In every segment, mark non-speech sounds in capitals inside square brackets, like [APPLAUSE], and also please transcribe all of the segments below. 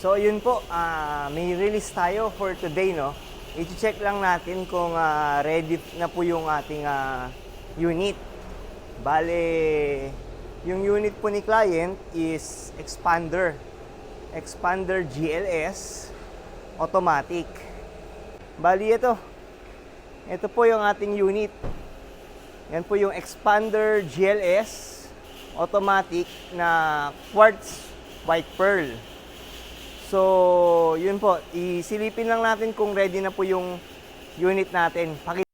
So yun po, ah, may release tayo for today, no? I-check lang natin kung ah, ready na po yung ating ah, unit. Bale, yung unit po ni client is expander. Expander GLS automatic. Bali ito. Ito po yung ating unit. Yan po yung expander GLS automatic na quartz white pearl. So, yun po. Isilipin lang natin kung ready na po yung unit natin. Paki-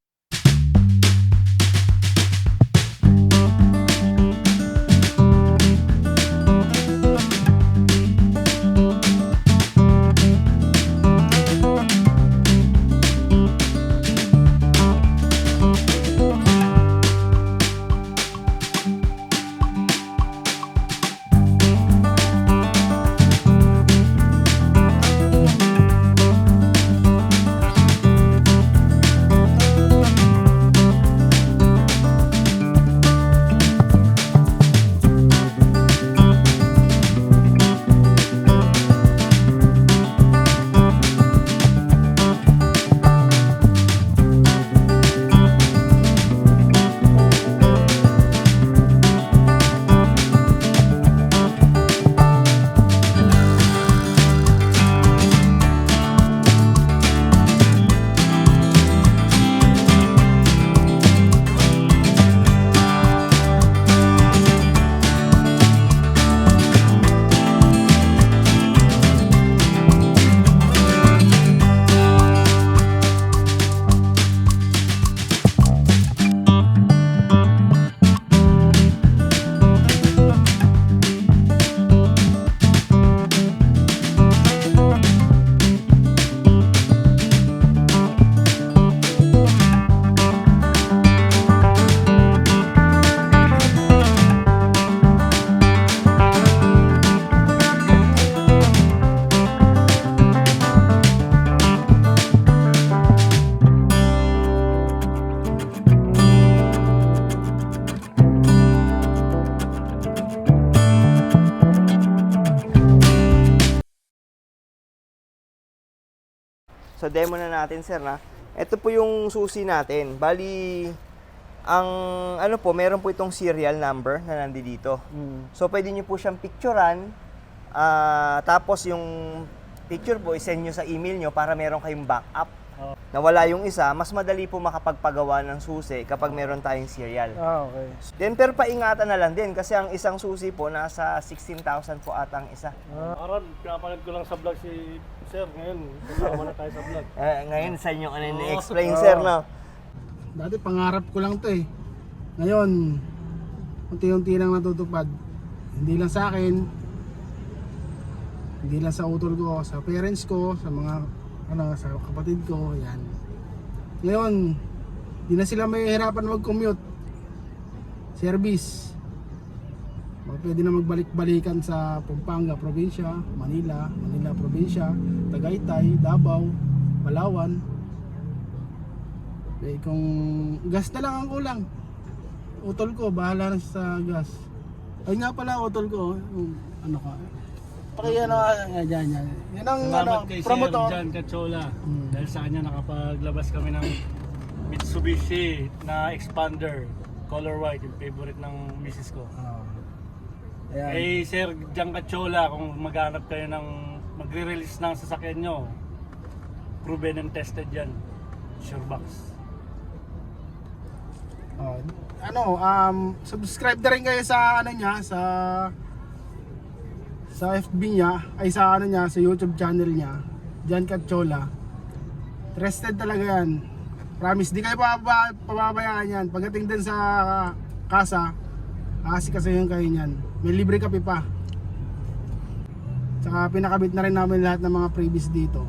So demo na natin sir na. Ito po yung susi natin. Bali ang ano po, meron po itong serial number na nandito. So pwede niyo po siyang picturean ah, tapos yung picture po i-send niyo sa email niyo para meron kayong backup. Oh. Nawala yung isa, mas madali po makapagpagawa ng susi kapag meron tayong serial. Ah, okay. Then pero paingatan na lang din kasi ang isang susi po nasa 16,000 po atang isa. Ah, Aran, pinapanood ko lang sa vlog si Sir ngayon. Kasama na tayo sa vlog. [LAUGHS] Eh, ngayon sa inyo ano Oo. explain Oo. sir no. Dati pangarap ko lang to eh. Ngayon, unti-unti lang natutupad. Hindi lang sa akin, hindi lang sa utol ko, sa parents ko, sa mga ano, sa kapatid ko, yan. Ngayon, di na sila mahihirapan mag-commute. Service. Pwede na magbalik-balikan sa Pampanga, probinsya, Manila, Manila, probinsya, Tagaytay, Davao, Palawan. Eh, kung gas na lang ang kulang. Utol ko, bahala na sa gas. Ay nga pala, utol ko, yung ano ka. Pakaya na, uh, dyan, dyan. Yan ang ano, Salamat kay Sir to. Jan Cachola. Hmm. Dahil sa kanya nakapaglabas kami ng Mitsubishi na expander. Color white, yung favorite ng misis ko. Ah. Ayan. Eh, Sir Jan Cachola, kung maghanap kayo ng magre-release ng sasakyan nyo, proven and tested yan. Sure box. Oh, ano, um, subscribe na rin kayo sa ano niya, sa sa FB niya, ay sa ano niya, sa YouTube channel niya, Jan Cachola. Trusted talaga yan. Promise, di kayo pababa, pababayaan yan. Pagdating din sa kasa, kasi kasi yung kayo niyan. May libre kape pa. Tsaka pinakabit na rin namin lahat ng mga previous dito.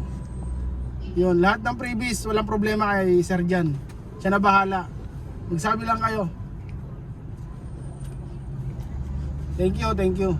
Yun, lahat ng previous, walang problema kay Sir Jan. Siya na bahala. Magsabi lang kayo. Thank you, thank you.